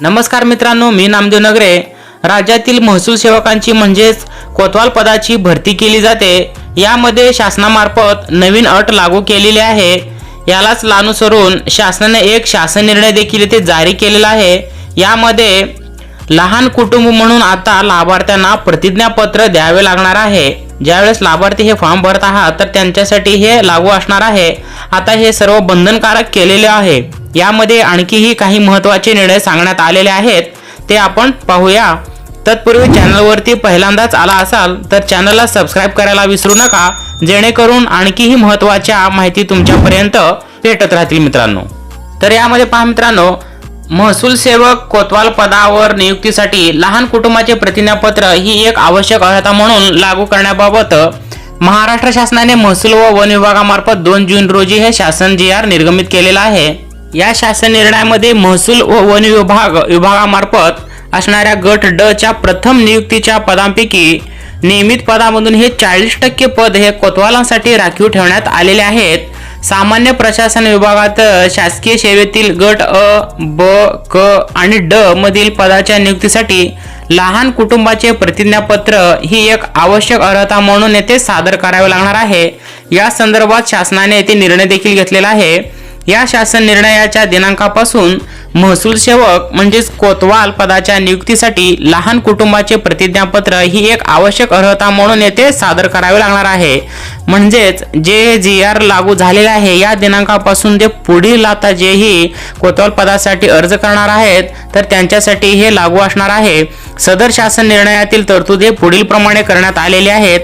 नमस्कार मित्रांनो मी नामदेव नगरे. राज्यातील महसूल सेवकांची म्हणजेच कोतवाल पदाची भरती केली जाते. यामध्ये शासनामार्फत नवीन अट लागू केलेली आहे. यालाच लानुसरून शासनाने एक शासन निर्णय देखील येथे जारी केलेला आहे. यामध्ये लहान कुटुंब म्हणून आता लाभार्थ्यांना प्रतिज्ञापत्र द्यावे लागणार आहे. ज्यावेळेस लाभार्थी हे फॉर्म भरत आहात तर त्यांच्यासाठी हे लागू असणार आहे. आता हे सर्व बंधनकारक केलेले आहे. यामध्ये आणखीही काही महत्त्वाचे निर्णय सांगण्यात आलेले आहेत ते आपण पाहूया. तत्पूर्वी चॅनलवरती पहिल्यांदाच आला असाल तर चॅनलला सबस्क्राईब करायला विसरू नका जेणेकरून आणखीही महत्त्वाच्या माहिती तुमच्यापर्यंत भेटत राहतील मित्रांनो. तर यामध्ये पहा मित्रांनो महसूल सेवक कोतवाल पदावर नियुक्तीसाठी लहान कुटुंबाचे प्रतिज्ञापत्र ही एक आवश्यक अर्हता म्हणून लागू करण्याबाबत महाराष्ट्र शासनाने महसूल व वन विभागामार्फत दोन जून रोजी हे शासन जी आर निर्गमित केलेलं आहे. या शासन निर्णयामध्ये महसूल व वन विभाग विभागामार्फत असणाऱ्या गट ड च्या प्रथम नियुक्तीच्या पदांपैकी नियमित पदामधून हे चाळीस टक्के पद हे कोतवालांसाठी राखीव ठेवण्यात आलेले आहेत. सामान्य प्रशासन विभागात शासकीय सेवेतील गट अ ब क आणि ड मधील पदाच्या नियुक्तीसाठी लहान कुटुंबाचे प्रतिज्ञापत्र ही एक आवश्यक अर्हता म्हणून येथे सादर करावे लागणार आहे. या संदर्भात शासनाने येथे निर्णय देखील घेतलेला आहे. या शासन निर्णयाच्या दिनांकापासून महसूल सेवक म्हणजेच कोतवाल पदाच्या नियुक्तीसाठी लहान कुटुंबाचे प्रतिज्ञापत्र ही एक आवश्यक अर्हता म्हणून येथे सादर करावे लागणार आहे. म्हणजेच जे जी आर लागू झालेले आहे या दिनांकापासून जे पुढील आता जेही कोतवाल पदासाठी अर्ज करणार आहेत तर त्यांच्यासाठी हे लागू असणार आहे. सदर शासन निर्णयातील तरतुदी पुढील प्रमाणे करण्यात आलेले आहेत.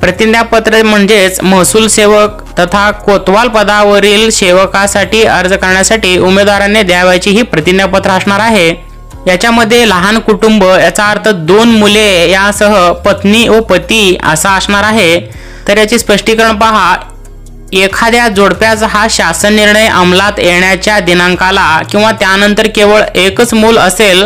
प्रतिज्ञापत्र म्हणजेच महसूल सेवक तथा कोतवाल पदावरील सेवकासाठी अर्ज करण्यासाठी उमेदवारांनी द्यावयाची ही प्रतिज्ञापत्र असणार आहे. याच्यामध्ये लहान कुटुंब याचा अर्थ दोन मुले यासह पत्नी व पती असा असणार आहे. तर याचे स्पष्टीकरण पहा. एखाद्या जोडप्याचा हा शासन निर्णय अंमलात येण्याच्या दिनांकाला किंवा त्यानंतर केवळ एकच मूल असेल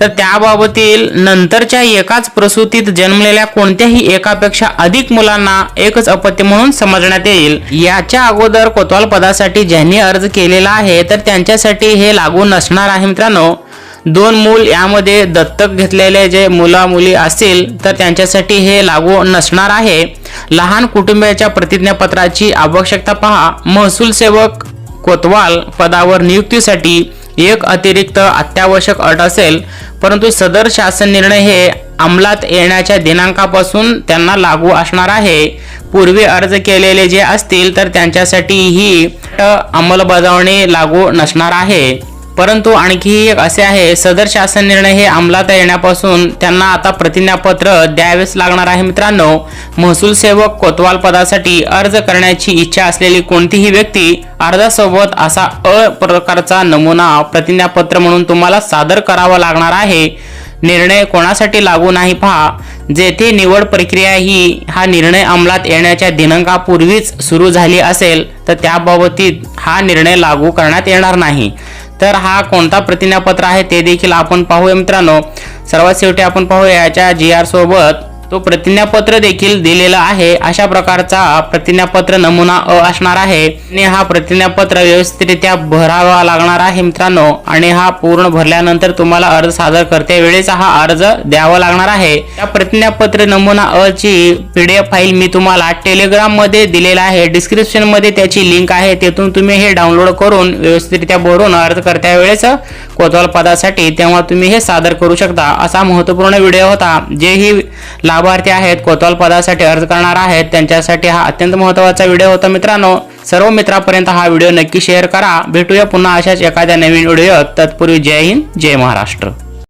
तर त्याबाबतील नंतरच्या एकाच प्रसूतीत जन्मलेल्या कोणत्याही एकापेक्षा अधिक मुलांना एकच अपत्य म्हणून समजण्यात येईल. याच्या अगोदर कोतवाल पदासाठी ज्यांनी अर्ज केलेला आहे तर त्यांच्यासाठी हे लागू नसणार आहे मित्रांनो. दोन मूल यामध्ये दत्तक घेतलेले जे मुला मुली असतील तर त्यांच्यासाठी हे लागू नसणार आहे. लहान कुटुंबियाच्या प्रतिज्ञापत्राची आवश्यकता पहा. महसूल सेवक कोतवाल पदावर नियुक्तीसाठी एक अतिरिक्त अत्यावश्यक अट असेल परंतु सदर शासन निर्णय हे अंमलात येण्याच्या दिनांकापासून त्यांना लागू असणार आहे. पूर्वी अर्ज केलेले जे असतील तर त्यांच्यासाठी ही अंमलबजावणी लागू नसणार आहे. परंतु आणखी एक असे आहे सदर शासन निर्णय हे अंमलात येण्यापासून त्यांना आता प्रतिज्ञापत्र द्यावेच लागणार आहे मित्रांनो. महसूल सेवक कोतवाल पदासाठी अर्ज करण्याची इच्छा असलेली कोणतीही व्यक्ती अर्जासोबत असा अ प्रकारचा नमुना प्रतिज्ञापत्र म्हणून तुम्हाला सादर करावा लागणार आहे. निर्णय कोणासाठी लागू नाही पहा. जेथे निवड प्रक्रिया ही हा निर्णय अंमलात येण्याच्या दिनांकापूर्वीच सुरू झाली असेल तर त्याबाबतीत हा निर्णय लागू करण्यात येणार नाही. तर हा कोणता प्रतिज्ञापत्र आहे ते देखील आपण पाहूया मित्रांनो. सर्वात शेवटी आपण पाहूया याच्या जी आर सोबत तो प्रतिज्ञापत्र देखील दिलेला आहे. अशा प्रकारचा प्रतिज्ञापत्र नमुना अ असणार आहे. आणि हा प्रतिज्ञापत्र व्यवस्थितरित्या भरावा लागणार आहे मित्रांनो. आणि हा पूर्ण भरल्यानंतर तुम्हाला अर्ज सादर करते वेळेस हा अर्ज द्यावा लागणार आहे. त्या प्रतिज्ञापत्र नमुना अ ची पीडीएफ फाईल मी तुम्हाला टेलिग्राममध्ये दिलेला आहे. डिस्क्रिप्शनमध्ये त्याची लिंक आहे. तेथून तुम्ही हे डाउनलोड करून व्यवस्थितरित्या भरून अर्ज करत्या वेळेस कोतवाल पदासाठी तेव्हा तुम्ही हे सादर करू शकता. असा महत्त्वपूर्ण व्हिडिओ होता. जे ही लाभ लाभार्थी आहेत कोतवाल पदासाठी अर्ज करणार आहेत. त्यांच्यासाठी हा अत्यंत महत्त्वाचा व्हिडिओ होता मित्रांनो. सर्व मित्रांपर्यंत हा व्हिडिओ नक्की शेअर करा. भेटूया पुन्हा अशाच एखाद्या नवीन व्हिडिओत. तत्पूर्वी जय हिंद जय महाराष्ट्र.